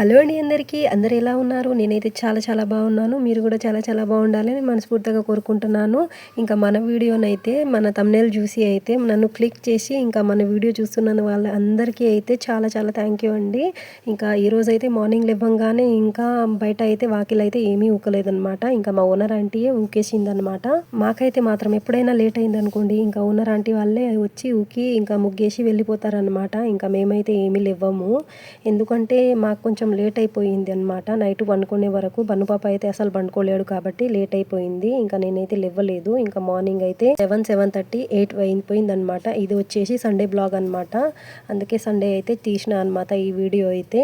Hello అండి అందరికీ. అందరు ఎలా ఉన్నారు? నేనైతే చాలా చాలా బాగున్నాను. మీరు కూడా చాలా చాలా బాగుండాలని మనస్ఫూర్తిగా కోరుకుంటున్నాను. ఇంకా మన వీడియోనైతే మన తమ్నేల్ చూసి అయితే నన్ను క్లిక్ చేసి ఇంకా మన వీడియో చూస్తున్న వాళ్ళ అందరికీ అయితే చాలా చాలా థ్యాంక్ యూ అండి. ఇంకా ఈరోజు అయితే మార్నింగ్ లేవంగానే ఇంకా బయట అయితే వాకిలు అయితే ఏమీ ఊకలేదనమాట ఇంకా మా ఓనర్ ఆంటీయే ఊకేసిందనమాట మాకైతే మాత్రం ఎప్పుడైనా లేట్ అయిందనుకోండి ఇంకా ఓనర్ ఆంటీ వాళ్ళే వచ్చి ఊకి ఇంకా ముగ్గేసి వెళ్ళిపోతారనమాట ఇంకా మేమైతే ఏమీ లేవము ఎందుకంటే మాకు కొంచెం కొంచెం లేట్ అయిపోయింది అనమాట నైట్ పండుకునే వరకు బన్నుపాప అయితే అసలు పండుకోలేడు కాబట్టి లేట్ అయిపోయింది ఇంకా నేనైతే లేవ్వలేదు ఇంకా మార్నింగ్ అయితే సెవెన్ సెవెన్ థర్టీ ఎయిట్ అయిపోయింది అనమాట ఇది వచ్చేసి సండే బ్లాగ్ అనమాట అందుకే సండే అయితే తీసిన అనమాట ఈ వీడియో అయితే.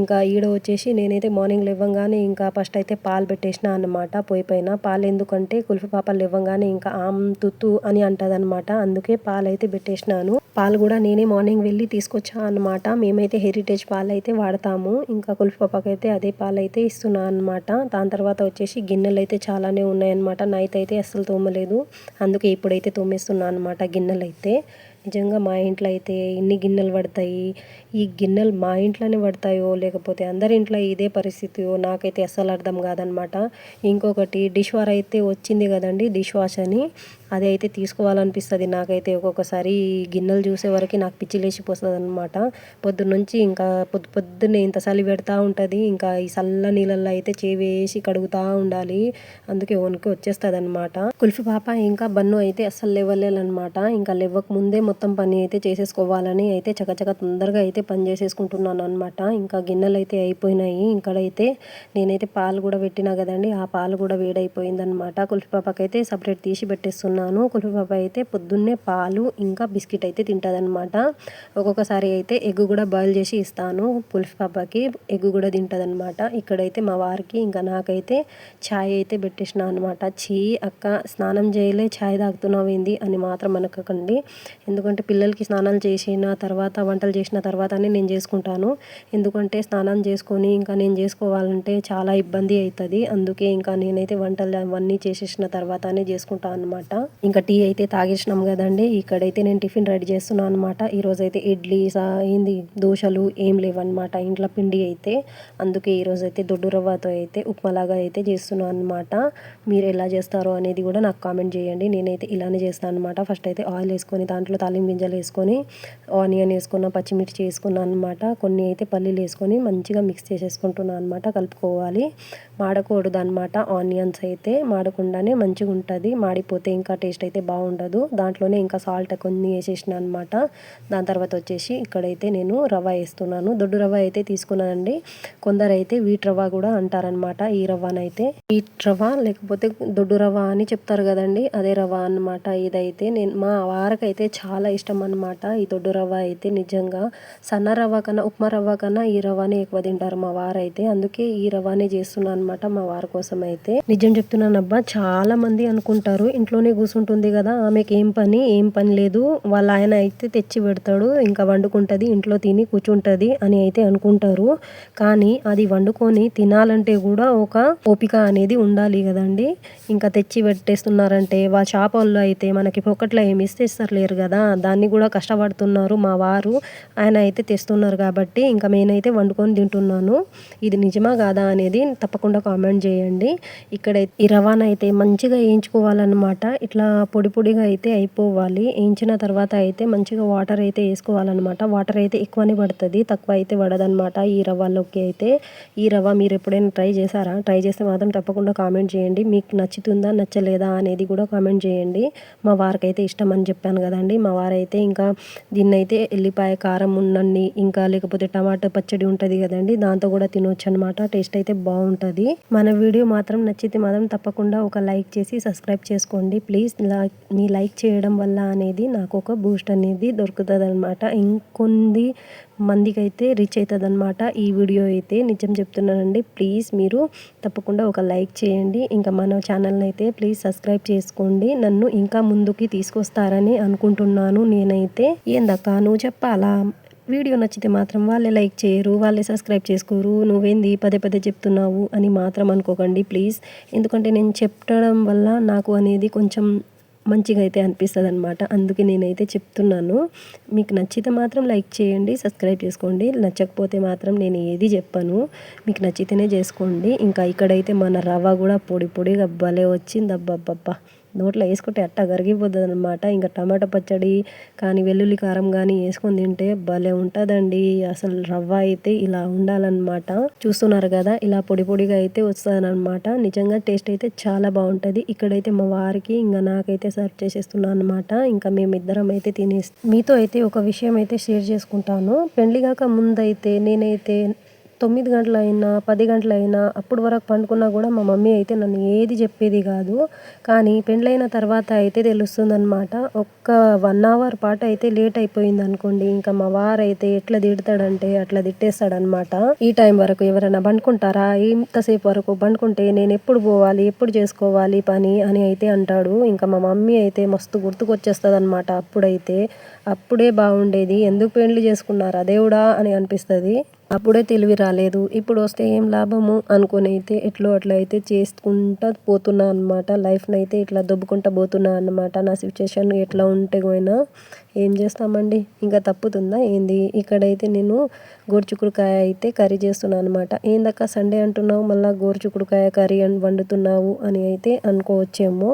ఇంకా ఈడ వచ్చేసి నేనైతే మార్నింగ్ లేవంగానే ఇంకా ఫస్ట్ అయితే పాలు పెట్టేసిన అనమాట పోయి పైన. పాలు ఎందుకంటే కుల్ఫీ పాపలు లేవ్వంగానే ఇంకా ఆమ్ తుత్తు అని అంటదనమాట అందుకే పాలు అయితే పెట్టేసినాను. పాలు కూడా నేనే మార్నింగ్ వెళ్ళి తీసుకొచ్చా అనమాట మేమైతే హెరిటేజ్ పాలు అయితే వాడతాము. ఇంకా ఇంకా పాపకి అయితే అదే పాలు అయితే ఇస్తున్నాను అనమాట దాని తర్వాత వచ్చేసి గిన్నెలు అయితే చాలానే ఉన్నాయన్నమాట. నైట్ అయితే అస్సలు తోమలేదు. అందుకే ఇప్పుడైతే తోమేస్తున్నాను అనమాట గిన్నెలు అయితే నిజంగా మా ఇంట్లో అయితే ఎన్ని గిన్నెలు పడతాయి? ఈ గిన్నెలు మా ఇంట్లోనే పడతాయో లేకపోతే అందరి ఇంట్లో ఇదే పరిస్థితియో నాకైతే అస్సలు అర్థం కాదనమాట ఇంకొకటి డిష్ వార్ అయితే వచ్చింది కదండి డిష్ వాష్ అని. అది అయితే తీసుకోవాలనిపిస్తుంది. నాకైతే ఒక్కొక్కసారి గిన్నెలు చూసే వరకు నాకు పిచ్చి లేచిపోతుంది అనమాట పొద్దున్నుంచి ఇంకా పొద్దు పొద్దున్నే ఇంత చలి పెడతా ఉంటుంది. ఇంకా ఈ చల్ల నీళ్ళల్లో అయితే చేవేసి కడుగుతూ ఉండాలి. అందుకే వణికి వచ్చేస్తుంది అనమాట కుల్ఫీ పాప ఇంకా బన్ను అయితే అస్సలు లేవలేనమాట ఇంకా లేవక ముందే మొత్తం పని అయితే చేసేసుకోవాలని అయితే చకచక తొందరగా అయితే పని చేసేసుకుంటున్నాను అనమాట ఇంకా గిన్నెలు అయితే అయిపోయినాయి. ఇంకడైతే నేనైతే పాలు కూడా పెట్టినా కదండి. ఆ పాలు కూడా వేడైపోయిందనమాట కుల్ఫీ పాపకైతే సపరేట్ తీసి పెట్టేస్తున్నాను కులుపు పాప అయితే పొద్దున్నే పాలు ఇంకా బిస్కెట్ అయితే తింటుందన్నమాట. ఒక్కొక్కసారి అయితే ఎగ్ కూడా బాయిల్ చేసి ఇస్తాను. కుల్ఫీ పాపకి ఎగ్ కూడా తింటుందన్నమాట. ఇక్కడైతే మా వారికి ఇంకా నాకైతే ఛాయ్ అయితే పెట్టేసిన అనమాట చీ అక్క స్నానం చేయలే ఛాయ్ తాగుతున్నావు ఏంది అని మాత్రం అనకండి. ఎందుకంటే పిల్లలకి స్నానాలు చేసిన తర్వాత వంటలు చేసిన తర్వాతనే నేను చేసుకుంటాను. ఎందుకంటే స్నానం చేసుకొని ఇంకా నేను చేసుకోవాలంటే చాలా ఇబ్బంది అవుతుంది అందుకే ఇంకా నేనైతే వంటలు అవన్నీ చేసేసిన తర్వాతనే చేసుకుంటాను అనమాట ఇంకా టీ అయితే తాగేసినాం కదండి. ఇక్కడైతే నేను టిఫిన్ రెడీ చేస్తున్నాను అనమాట ఈరోజు అయితే ఇడ్లీ ఏంది దోశలు ఏం లేవన్నమాట ఇంట్లో పిండి అయితే. అందుకే ఈరోజు అయితే దొడ్డు రవ్వతో అయితే ఉప్మాలాగా అయితే చేస్తున్నాను అనమాట మీరు ఎలా చేస్తారో అనేది కూడా నాకు కామెంట్ చేయండి. నేనైతే ఇలానే చేస్తాను అనమాట ఫస్ట్ అయితే ఆయిల్ వేసుకొని దాంట్లో తాలింపు గింజలు వేసుకొని ఆనియన్ వేసుకున్న పచ్చిమిర్చి వేసుకున్నాను అనమాట కొన్ని అయితే పల్లీలు వేసుకొని మంచిగా మిక్స్ చేసేసుకుంటున్నాను అనమాట కలుపుకోవాలి. మాడకూడదు అనమాట ఆనియన్స్ అయితే. మాడకుండానే మంచిగా ఉంటుంది మాడిపోతే ఇంకా టేస్ట్ అయితే బాగుండదు. దాంట్లోనే ఇంకా సాల్ట్ కొన్ని వేసేసిన అనమాట దాని తర్వాత వచ్చేసి ఇక్కడైతే నేను రవ్వ వేస్తున్నాను. దొడ్డు రవ్వ అయితే తీసుకున్నానండి. కొందరు అయితే వీట్ రవ్వ కూడా అంటారనమాట ఈ రవ్వనైతే వీట్ రవ్వ లేకపోతే దొడ్డు రవ్వ అని చెప్తారు కదండి. అదే రవ్వ అనమాట ఇదైతే నేను మా వారికైతే చాలా ఇష్టం అనమాట ఈ దొడ్డు రవ్వ అయితే నిజంగా సన్న రవ్వ కన్నా ఉప్మా రవ్వ కన్నా ఈ రవ్వనే ఎక్కువ తింటారు మా వారైతే. అందుకే ఈ రవ్వనే చేస్తున్నాను అనమాట మా వారి కోసం అయితే. నిజం చెప్తున్నాను అబ్బా చాలా మంది అనుకుంటారు. ఇంట్లోనే కూర్చుంటుంది కదా ఆమెకి ఏం పని ఏం పని లేదు. వాళ్ళ ఆయన అయితే తెచ్చి పెడతాడు ఇంకా వండుకుంటుంది ఇంట్లో తిని కూర్చుంటుంది అని అయితే అనుకుంటారు. కానీ అది వండుకొని తినాలంటే కూడా ఒక ఓపిక అనేది ఉండాలి కదండి. ఇంకా తెచ్చి పెట్టేస్తున్నారంటే వా షాప్ వాళ్ళు అయితే మనకి పొక్కట్లో ఏమి ఇస్తే ఇస్తలేరు కదా. దాన్ని కూడా కష్టపడుతున్నారు మా వారు. ఆయన అయితే తెస్తున్నారు కాబట్టి ఇంకా నేనైతే వండుకొని తింటున్నాను. ఇది నిజమా కాదా అనేది తప్పకుండా కామెంట్ చేయండి. ఇక్కడ ఈ రవాణా అయితే మంచిగా వేయించుకోవాలన్నమాట. ఇట్లా పొడి పొడిగా అయితే అయిపోవాలి. వేయించిన తర్వాత అయితే మంచిగా వాటర్ అయితే వేసుకోవాలన్నమాట. వాటర్ అయితే ఎక్కువనే పడుతుంది. తక్కువ అయితే పడదనమాట ఈ రవ్వలోకి అయితే. ఈ రవ్వ మీరు ఎప్పుడైనా ట్రై చేశారా? ట్రై చేస్తే మాత్రం తప్పకుండా కామెంట్ చేయండి. మీకు నచ్చుతుందా నచ్చలేదా అనేది కూడా కామెంట్ చేయండి. మా వారికి అయితే ఇష్టం అని చెప్పాను కదండి. మా వారైతే ఇంకా దీన్నైతే ఎల్లిపాయ కారం ఉండండి ఇంకా లేకపోతే టమాటా పచ్చడి ఉంటుంది కదండి. దాంతో కూడా తినొచ్చు అనమాట టేస్ట్ అయితే బాగుంటుంది. మన వీడియో మాత్రం నచ్చితే మాత్రం తప్పకుండా ఒక లైక్ చేసి సబ్స్క్రైబ్ చేసుకోండి. ప్లీజ్. ప్లీజ్ మీ లైక్ చేయడం వల్ల అనేది నాకు ఒక బూస్ట్ అనేది దొరుకుతుంది అనమాట ఇంకొంది మందికి అయితే రీచ్ అవుతుంది అనమాట ఈ వీడియో అయితే. నిజం చెప్తున్నానండి ప్లీజ్ మీరు తప్పకుండా ఒక లైక్ చేయండి. ఇంకా మన ఛానల్ని అయితే ప్లీజ్ సబ్స్క్రైబ్ చేసుకోండి. నన్ను ఇంకా ముందుకి తీసుకొస్తారని అనుకుంటున్నాను నేనైతే. ఏందక్క నువ్వు చెప్పాలా? వీడియో నచ్చితే మాత్రం వాళ్ళే లైక్ చేయరు వాళ్ళే సబ్స్క్రైబ్ చేసుకోరు నువ్వేంది పదే పదే చెప్తున్నావు అని మాత్రం అనుకోకండి ప్లీజ్. ఎందుకంటే నేను చెప్పడం వల్ల నాకు అనేది కొంచెం మంచిగా అయితే అనిపిస్తుంది అనమాట అందుకే నేనైతే చెప్తున్నాను. మీకు నచ్చితే మాత్రం లైక్ చేయండి సబ్స్క్రైబ్ చేసుకోండి. నచ్చకపోతే మాత్రం నేను ఏది చెప్పను. మీకు నచ్చితేనే చేసుకోండి. ఇంకా ఇక్కడైతే మన రవ్వ కూడా పొడి పొడిగా భలే వచ్చింది. అబ్బబ్బబ్బా. నోట్లో వేసుకుంటే అట్టా కరిగిపోతుంది అనమాట ఇంకా టమాటా పచ్చడి కానీ వెల్లుల్లి కారం కానీ వేసుకొని తింటే భలే ఉంటుందండి. అసలు రవ్వ అయితే ఇలా ఉండాలన్నమాట. చూస్తున్నారు కదా ఇలా పొడి పొడిగా అయితే వస్తుందన్నమాట. నిజంగా టేస్ట్ అయితే చాలా బాగుంటుంది. ఇక్కడైతే మా వారికి ఇంకా నాకైతే సర్వ్ చేసేస్తున్నాను అనమాట ఇంకా మేమిద్దరం అయితే తినేసి మీతో అయితే ఒక విషయం అయితే షేర్ చేసుకుంటాను. పెళ్ళి కాక ముందైతే నేనైతే తొమ్మిది గంటలైనా పది గంటలైనా అప్పుడు వరకు పండుకున్నా కూడా మా మమ్మీ అయితే నన్ను ఏది చెప్పేది కాదు. కానీ పెండ్లైన తర్వాత అయితే తెలుస్తుందనమాట ఒక్క వన్ అవర్ పాటు అయితే లేట్ అయిపోయింది అనుకోండి. ఇంకా మా వారు అయితే ఎట్లా తిడతాడంటే అట్లా తిట్టేస్తాడనమాట ఈ టైం వరకు ఎవరైనా పండుకుంటారా? ఇంతసేపు వరకు పండుకుంటే నేను ఎప్పుడు పోవాలి? ఎప్పుడు చేసుకోవాలి పని? అని అయితే అంటాడు. ఇంకా మా మమ్మీ అయితే మస్తు గుర్తుకొచ్చేస్తుంది అనమాట అప్పుడైతే. అప్పుడే బాగుండేది. ఎందుకు పెండ్లు చేసుకున్నారా? దేవుడా అని అనిపిస్తుంది. అప్పుడే తెలివి రాలేదు. ఇప్పుడు వస్తే ఏం లాభము? అనుకుని అయితే ఎట్లో అట్లా అయితే చేసుకుంటా పోతున్నా అనమాట లైఫ్ని అయితే ఇట్లా దొబ్బుకుంటా పోతున్నా అనమాట నా సిచ్యువేషన్ ఎట్లా ఉంటే పోయినా ఏం చేస్తామండి? ఇంకా తప్పుతుందా ఏంది? ఇక్కడైతే నేను గోరుచుకుడుకాయ అయితే కర్రీ చేస్తున్నాను అనమాట ఏందక్క సండే అంటున్నావు? మళ్ళీ గోరుచుకుడుకాయ కర్రీ అని వండుతున్నావు అని అయితే అనుకోవచ్చేమో.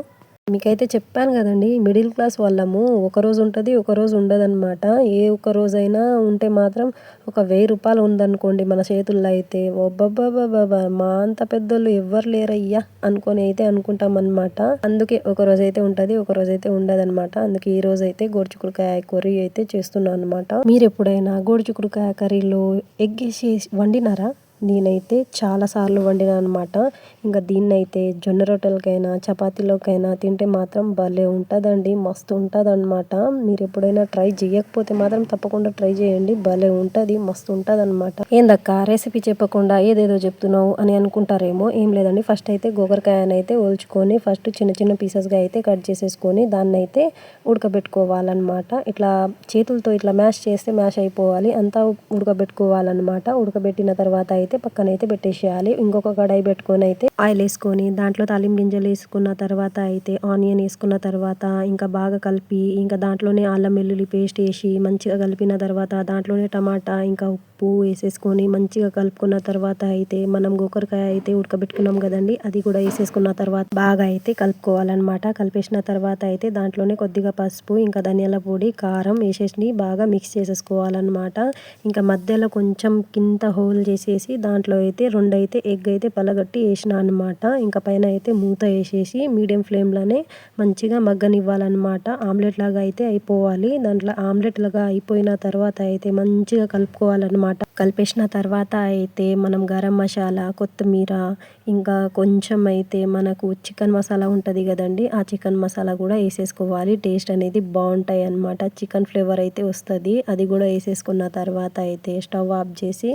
మీకైతే చెప్పాను కదండి మిడిల్ క్లాస్ వాళ్ళము ఒకరోజు ఉంటుంది ఒకరోజు ఉండదన్నమాట. ఏ ఒక్క రోజైనా ఉంటే మాత్రం ఒక వెయ్యి రూపాయలు ఉందనుకోండి మన చేతుల్లో అయితే. ఒబ్బబ్బబ్బబ్బా మా అంత పెద్దోళ్ళు ఎవ్వరు లేరయ్యా అనుకొని అయితే అనుకుంటాం అనమాట అందుకే ఒక రోజు అయితే ఉంటుంది ఒక రోజు అయితే ఉండదన్నమాట. అందుకే ఈ రోజు అయితే గోడుచుకుడుకాయ కర్రీ అయితే చేస్తున్నాను అనమాట మీరు ఎప్పుడైనా గోడుచుకుడుకాయ కర్రీలో ఎగ్ వేసి వండినారా? నేనైతే చాలాసార్లు వండినా అనమాట ఇంకా దీన్నైతే జొన్న రొట్టెలకైనా చపాతీలోకైనా తింటే మాత్రం భలే ఉంటుందండి మస్తు ఉంటుంది అనమాట మీరు ఎప్పుడైనా ట్రై చేయకపోతే మాత్రం తప్పకుండా ట్రై చేయండి భలే ఉంటుంది మస్తు ఉంటుంది అనమాట ఏందక్క రెసిపీ చెప్పకుండా ఏదేదో చెప్తున్నావు అని అనుకుంటారేమో ఏం లేదండి. ఫస్ట్ అయితే గోకరకాయని అయితే ఒల్చుకొని ఫస్ట్ చిన్న చిన్న పీసెస్గా అయితే కట్ చేసేసుకొని దాన్ని అయితే ఉడకబెట్టుకోవాలన్నమాట ఇట్లా చేతులతో ఇట్లా మ్యాష్ చేస్తే మ్యాష్ అయిపోవాలి అంతా ఉడకబెట్టుకోవాలన్నమాట ఉడకబెట్టిన తర్వాత అయితే అయితే పక్కన అయితే పెట్టేసేయాలి. ఇంకొక కడాయి పెట్టుకొని అయితే ఆయిల్ వేసుకొని దాంట్లో తాలిం గింజలు వేసుకున్న తర్వాత అయితే ఆనియన్ వేసుకున్న తర్వాత ఇంకా బాగా కలిపి ఇంకా దాంట్లోనే అల్లం వెల్లుల్లి పేస్ట్ వేసి మంచిగా కలిపిన తర్వాత దాంట్లోనే టమాటా ఇంకా ఉప్పు వేసేసుకొని మంచిగా కలుపుకున్న తర్వాత అయితే మనం గోకరకాయ అయితే ఉడకబెట్టుకున్నాం కదండి అది కూడా వేసేసుకున్న తర్వాత బాగా అయితే కలుపుకోవాలన్నమాట. కలిపేసిన తర్వాత అయితే దాంట్లోనే కొద్దిగా పసుపు ఇంకా ధనియాల పొడి కారం వేసేసి బాగా మిక్స్ చేసేసుకోవాలన్నమాట. ఇంకా మధ్యలో కొంచెం కింద హోల్ చేసేసి దాంట్లో అయితే రెండు అయితే ఎగ్ అయితే పలగట్టి వేసిన అనమాట ఇంకా పైన అయితే మూత వేసేసి మీడియం ఫ్లేమ్లోనే మంచిగా మగ్గనివ్వాలన్నమాట. ఆమ్లెట్ లాగా అయితే అయిపోవాలి. దాంట్లో ఆమ్లెట్ లాగా అయిపోయిన తర్వాత అయితే మంచిగా కలుపుకోవాలన్నమాట. ಆಟ కలిపేసిన తర్వాత అయితే మనం గరం మసాలా కొత్తిమీర ఇంకా కొంచెం అయితే మనకు చికెన్ మసాలా ఉంటుంది కదండి ఆ చికెన్ మసాలా కూడా వేసేసుకోవాలి. టేస్ట్ అనేది బాగుంటాయి అనమాట చికెన్ ఫ్లేవర్ అయితే వస్తుంది. అది కూడా వేసేసుకున్న తర్వాత అయితే స్టవ్ ఆఫ్ చేసి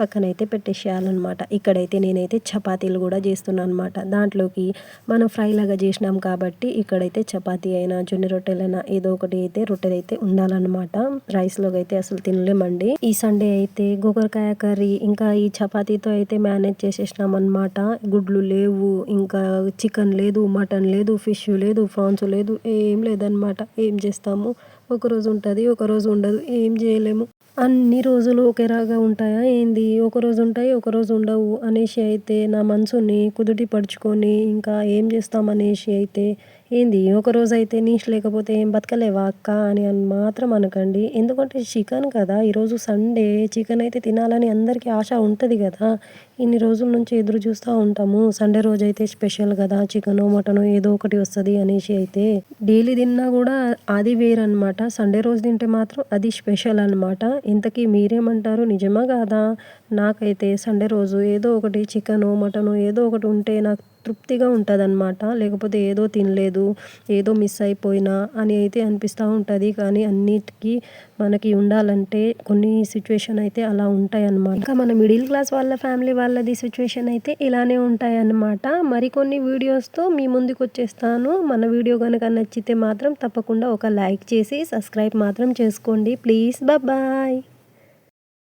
పక్కనైతే పెట్టేసేయాలన్నమాట. ఇక్కడైతే నేనైతే చపాతీలు కూడా చేస్తున్నాను అనమాట దాంట్లోకి మనం ఫ్రై లాగా చేసినాం కాబట్టి ఇక్కడైతే చపాతీ అయినా జొన్న రొట్టెలైనా ఏదో ఒకటి అయితే రొట్టెలు అయితే ఉండాలన్నమాట రైస్లోకి అయితే అసలు తినలేమండి. ఈ సండే అయితే గోకరకాయ కర్రీ ఇంకా ఈ చపాతీతో అయితే మేనేజ్ చేసేసినాం అనమాట గుడ్లు లేవు ఇంకా చికెన్ లేదు మటన్ లేదు ఫిష్ లేదు ఫ్రాన్స్ లేదు ఏం లేదనమాట ఏం చేస్తాము? ఒకరోజు ఉంటుంది ఒకరోజు ఉండదు ఏం చేయలేము. అన్ని రోజులు ఒకేలాగా ఉంటాయా? ఏంది? ఒకరోజు ఉంటాయి ఒకరోజు ఉండవు అనేసి అయితే నా మనసుని కుదుటి పడుచుకొని ఇంకా ఏం చేస్తామనేసి అయితే ఏంది? ఒకరోజు అయితే నీష్ లేకపోతే ఏం బతకలేవా అక్క అని అని మాత్రం అనకండి. ఎందుకంటే చికెన్ కదా ఈరోజు సండే చికెన్ అయితే తినాలని అందరికీ ఆశ ఉంటుంది కదా. ఇన్ని రోజుల నుంచి ఎదురు చూస్తూ ఉంటాము. సండే రోజు అయితే స్పెషల్ కదా చికెన్ మటన్ ఏదో ఒకటి వస్తుంది అనేసి అయితే డైలీ తిన్నా కూడా అది వేరనమాట సండే రోజు తింటే మాత్రం అది స్పెషల్ అనమాట ఇంతకీ మీరేమంటారు? నిజమా కాదా? నాకైతే సండే రోజు ఏదో ఒకటి చికెను మటను ఏదో ఒకటి ఉంటే నాకు తృప్తిగా ఉంటుందన్నమాట. లేకపోతే ఏదో తినలేదు ఏదో మిస్ అయిపోయినా అని అయితే అనిపిస్తూ ఉంటుంది. కానీ అన్నిటికీ మనకి ఉండాలంటే కొన్ని సిచ్యువేషన్ అయితే అలా ఉంటాయి అన్నమాట ఇంకా మన మిడిల్ క్లాస్ వాళ్ళ ఫ్యామిలీ వాళ్ళది సిచ్యువేషన్ అయితే ఇలానే ఉంటాయి అన్నమాట మరికొన్ని వీడియోస్తో మీ ముందుకు వచ్చేస్తాను. మన వీడియో కనుక నచ్చితే మాత్రం తప్పకుండా ఒక లైక్ చేసి సబ్స్క్రైబ్ మాత్రం చేసుకోండి. Please bye